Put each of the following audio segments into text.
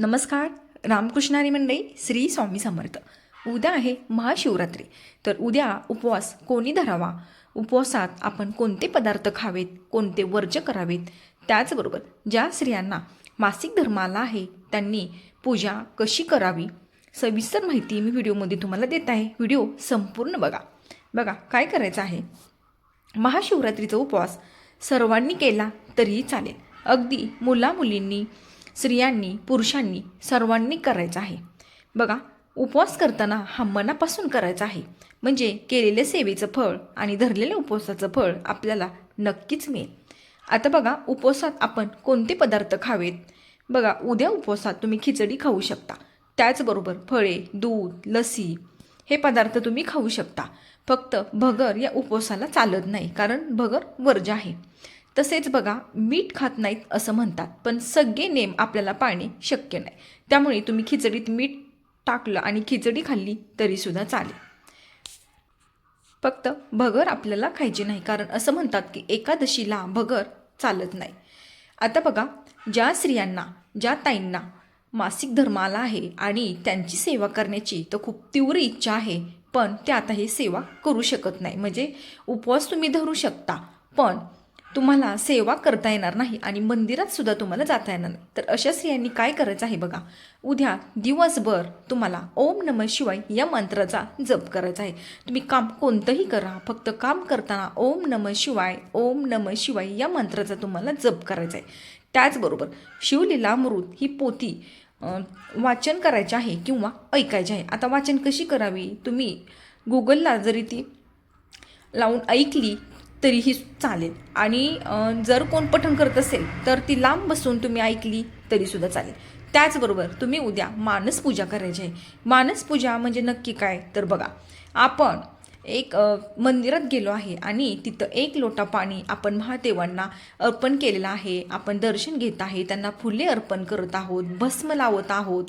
नमस्कार रामकृष्णारी मंडळी श्री स्वामी समर्थ. उद्या आहे महाशिवरात्री. तर उद्या उपवास कोणी धरावा? उपवासात आपण कोणते पदार्थ खावेत कोणते वर्ज करावेत? त्याचबरोबर ज्या स्त्रियांना मासिक धर्म आला आहे त्यांनी पूजा कशी करावी? सविस्तर माहिती मी व्हिडिओमध्ये तुम्हाला देत आहे. व्हिडिओ संपूर्ण बघा. बघा काय करायचं आहे? महाशिवरात्रीचा उपवास सर्वांनी केला तरीही चालेल. अगदी मुला मुलींनी स्त्रियांनी पुरुषांनी सर्वांनी करायचा आहे. बघा उपवास करताना हा मनापासून करायचा आहे. म्हणजे केलेल्या सेवेचं फळ आणि धरलेल्या उपवासाचं फळ आपल्याला नक्कीच मिळेल. आता बघा उपवासात आपण कोणते पदार्थ खावेत? बघा उद्या उपवासात तुम्ही खिचडी खाऊ शकता. त्याचबरोबर फळे दूध लसी हे पदार्थ तुम्ही खाऊ शकता. फक्त भगर या उपवासाला चालत नाही कारण भगर वर्ज आहे. तसेच बघा मीठ खात नाहीत असं म्हणतात पण सगळे नेम आपल्याला पाळणे शक्य नाही. त्यामुळे तुम्ही खिचडीत मीठ टाकलं आणि खिचडी खाल्ली तरीसुद्धा चालेल. फक्त भगर आपल्याला खायची नाही कारण असं म्हणतात की एकादशीला भगर चालत नाही. आता बघा ज्या स्त्रियांना ज्या ताईंना मासिक धर्म आला आहे आणि त्यांची सेवा करण्याची तर खूप तीव्र इच्छा आहे पण त्या आता हे सेवा करू शकत नाही. म्हणजे उपवास तुम्ही धरू शकता पण तुम्हाला सेवा करता येणार नाही आणि मंदिरात सुद्धा तुम्हाला जाता येणार नाही. तर अशा स्त्रियांनी काय करायचं आहे बघा. उद्या दिवसभर तुम्हाला ओम नम शिवाय या मंत्राचा जप करायचा आहे. तुम्ही काम कोणतंही करा फक्त काम करताना ओम नम शिवाय ओम नम शिवाय या मंत्राचा तुम्हाला जप करायचा आहे. त्याचबरोबर शिवलीलामृत ही पोथी वाचन करायचे आहे किंवा ऐकायचे आहे. आता वाचन कशी करावी? तुम्ही गुगलला जरी ती लावून ऐकली तरीही चालेल. आणि जर कोण पठण करत असेल तर ती लांब बसून तुम्ही ऐकली तरीसुद्धा चालेल. त्याचबरोबर तुम्ही उद्या मानस पूजा करायची आहे. मानस पूजा म्हणजे नक्की काय? तर बघा आपण एक मंदिरात गेलो आहे आणि तिथं एक लोटा पाणी आपण महादेवांना अर्पण केलेलं आहे. आपण दर्शन घेत आहे त्यांना फुले अर्पण करत आहोत भस्म लावत आहोत.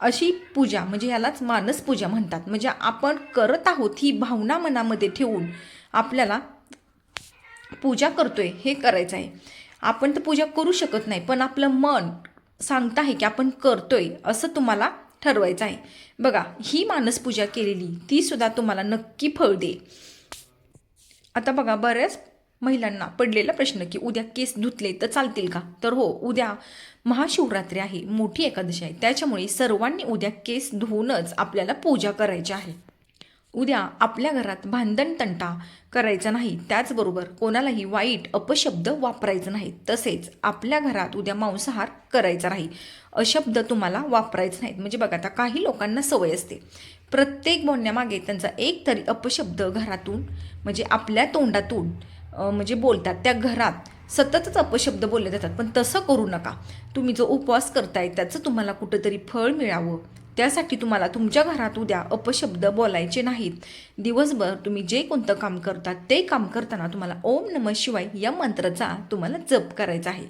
अशी पूजा म्हणजे यालाच मानस पूजा म्हणतात. म्हणजे आपण करत आहोत ही भावना मनामध्ये ठेवून आपल्याला पूजा करतोय हे करायचं आहे आपण तर पूजा करू शकत नाही पण आपलं मन सांगत आहे की आपण करतोय असं तुम्हाला ठरवायचं आहे बघा ही मानस पूजा केलेली ती सुद्धा तुम्हाला नक्की फळ दे. आता बघा बऱ्याच महिलांना पडलेला प्रश्न की उद्या केस धुतले तर चालतील का? तर हो उद्या महाशिवरात्री आहे मोठी एकादशी आहे. त्याच्यामुळे सर्वांनी उद्या केस धुवूनच आपल्याला पूजा करायची आहे. उद्या आपल्या घरात भांडण तंटा करायचा नाही. त्याचबरोबर कोणालाही वाईट अपशब्द वापरायचं नाही. तसेच आपल्या घरात उद्या मांसाहार करायचा नाही. अशब्द तुम्हाला वापरायचे नाहीत. म्हणजे बघा आता काही लोकांना सवय असते. प्रत्येक बोलण्यामागे त्यांचा एक तरी अपशब्द घरातून म्हणजे आपल्या तोंडातून म्हणजे बोलतात. त्या घरात सततच अपशब्द बोलले जातात. पण तसं करू नका. तुम्ही जो उपवास करताय त्याचं तुम्हाला कुठंतरी फळ मिळावं. त्यासाठी तुम्हाला तुमच्या घरात उद्या अपशब्द बोलायचे नाहीत. दिवसभर तुम्ही जे कोणतं काम करता ते काम करताना तुम्हाला ओम नम शिवाय या मंत्राचा तुम्हाला जप करायचा आहे.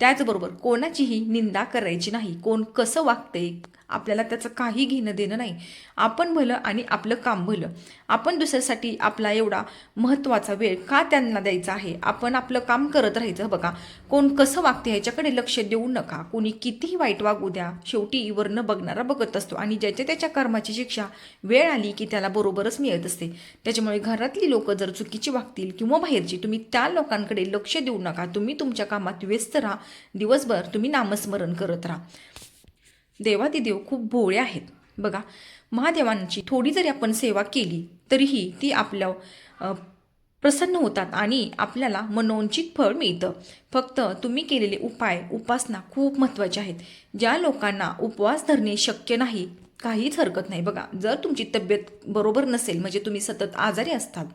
त्याचबरोबर कोणाचीही निंदा करायची नाही. कोण कसं वागते आपल्याला त्याचं काही घेणं देणं नाही. आपण भलं आणि आपलं काम भलं. आपण दुसऱ्यासाठी आपला एवढा महत्त्वाचा वेळ का त्यांना द्यायचा आहे? आपण आपलं काम करत राहायचं बघा. कोण कसं वागते ह्याच्याकडे लक्ष देऊ नका. कोणी कितीही वाईट वागू द्या शेवटी वरनं बघणारा बघत असतो आणि ज्याच्या त्याच्या कर्माची शिक्षा वेळ आली की त्याला बरोबरच मिळत असते. त्याच्यामुळे घरातली लोकं जर चुकीची वागतील किंवा बाहेरची तुम्ही त्या लोकांकडे लक्ष देऊ नका. तुम्ही तुमच्या कामात व्यस्त राहा. दिवसभर तुम्ही नामस्मरण करत राहा. देवादिदेव खूप भोळे आहेत. बघा महादेवांची थोडी जरी आपण सेवा केली तरीही ती आपल्या प्रसन्न होतात आणि आपल्याला मनोंचित फळ मिळतं. फक्त तुम्ही केलेले उपाय उपासना खूप महत्त्वाचे आहेत. ज्या लोकांना उपवास धरणे शक्य नाही काहीच हरकत नाही. बघा जर तुमची तब्येत बरोबर नसेल म्हणजे तुम्ही सतत आजारी असतात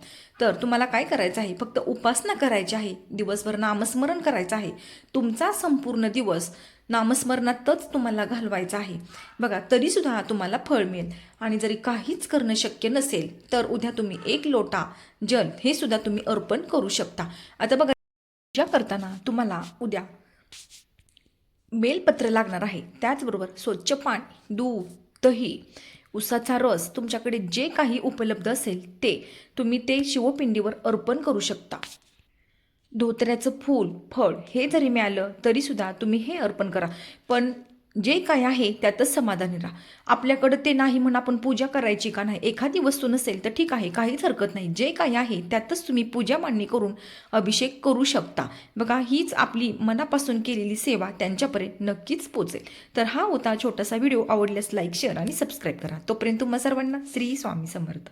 तर तुम्हाला काय करायचं आहे? फक्त उपासना करायची आहे. दिवसभर नामस्मरण करायचं आहे. तुमचा संपूर्ण दिवस नामस्मरणातच तुम्हाला घालवायचा आहे. बघा तरीसुद्धा तुम्हाला फळ मिळेल. आणि जरी काहीच करणं शक्य नसेल तर उद्या तुम्ही एक लोटा जल हे सुद्धा तुम्ही अर्पण करू शकता. आता बघा पूजा करताना तुम्हाला उद्या बेलपत्र लागणार आहे. त्याचबरोबर स्वच्छ पाणी दूध दही उसाचा रस तुमच्याकडे जे काही उपलब्ध असेल ते तुम्ही ते शिवपिंडीवर अर्पण करू शकता. धोत्र्याचं फूल फळ हे जरी मिळालं तरीसुद्धा तुम्ही हे अर्पण करा. पण जे काय आहे त्यातच समाधानी राहा. आपल्याकडं ते नाही म्हणून आपण पूजा करायची का नाही एखादी वस्तू नसेल तर ठीक आहे काहीच हरकत नाही. जे काय आहे त्यातच तुम्ही पूजा मांडणी करून अभिषेक करू शकता. बघा हीच आपली मनापासून केलेली सेवा त्यांच्यापर्यंत नक्कीच पोचेल. तर हा होता छोटासा व्हिडिओ. आवडल्यास लाईक शेअर आणि सबस्क्राईब करा. तोपर्यंत तुम्हा सर्वांना श्री स्वामी समर्थ.